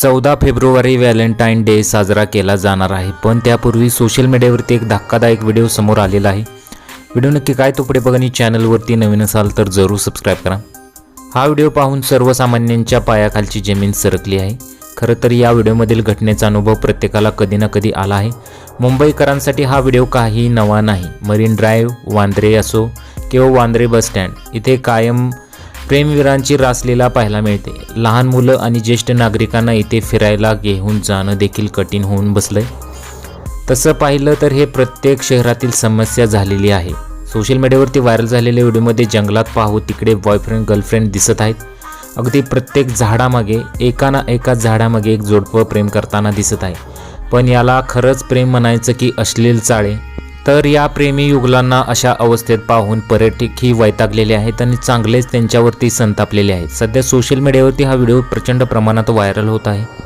चौदा February Valentine day साजरा केला जाणार आहे पण त्यापूर्वी सोशल मीडियावरती एक धक्कादायक व्हिडिओ समोर आलेला आहे. व्हिडिओ नक्की काय तो पुढे बघा आणि चॅनलवरती नवीन असाल तर जरूर सबस्क्राईब करा. हा व्हिडिओ पाहून सर्वसामान्यांच्या पायाखालची जमीन सरकली आहे. खरं तर या व्हिडिओमधील घटनेचा अनुभव प्रत्येकाला कधी ना कधी आला आहे. मुंबईकरांसाठी हा व्हिडिओ काही नवा नाही. मरीन ड्राईव्ह वांद्रे असो किंवा वांद्रे बस स्टँड इथे कायम प्रेमवीरांची रासलीला पाहायला मिळते. लहान मुलं आणि ज्येष्ठ नागरिकांना इथे फिरायला घेऊन जाणं देखील कठीण होऊन बसलंय. तसं पाहिलं तर हे प्रत्येक शहरातील समस्या झालेली आहे. सोशल मीडियावरती व्हायरल झालेल्या व्हिडिओमध्ये जंगलात पाहू तिकडे बॉयफ्रेंड गर्लफ्रेंड दिसत आहेत. अगदी प्रत्येक झाडामागे एका ना एका झाडामागे एक जोडपं प्रेम करताना दिसत आहे. पण याला खरंच प्रेम म्हणायचं की अश्लील चाळे तर या प्रेमी युगलांना अशा अवस्थेत पाहून पर्यटकही वैतागलेले आहेत आणि चांगलेच त्यांच्यावरती संतापलेले आहेत. सध्या सोशल मीडियावरती हा व्हिडिओ प्रचंड प्रमाणात व्हायरल होत आहे.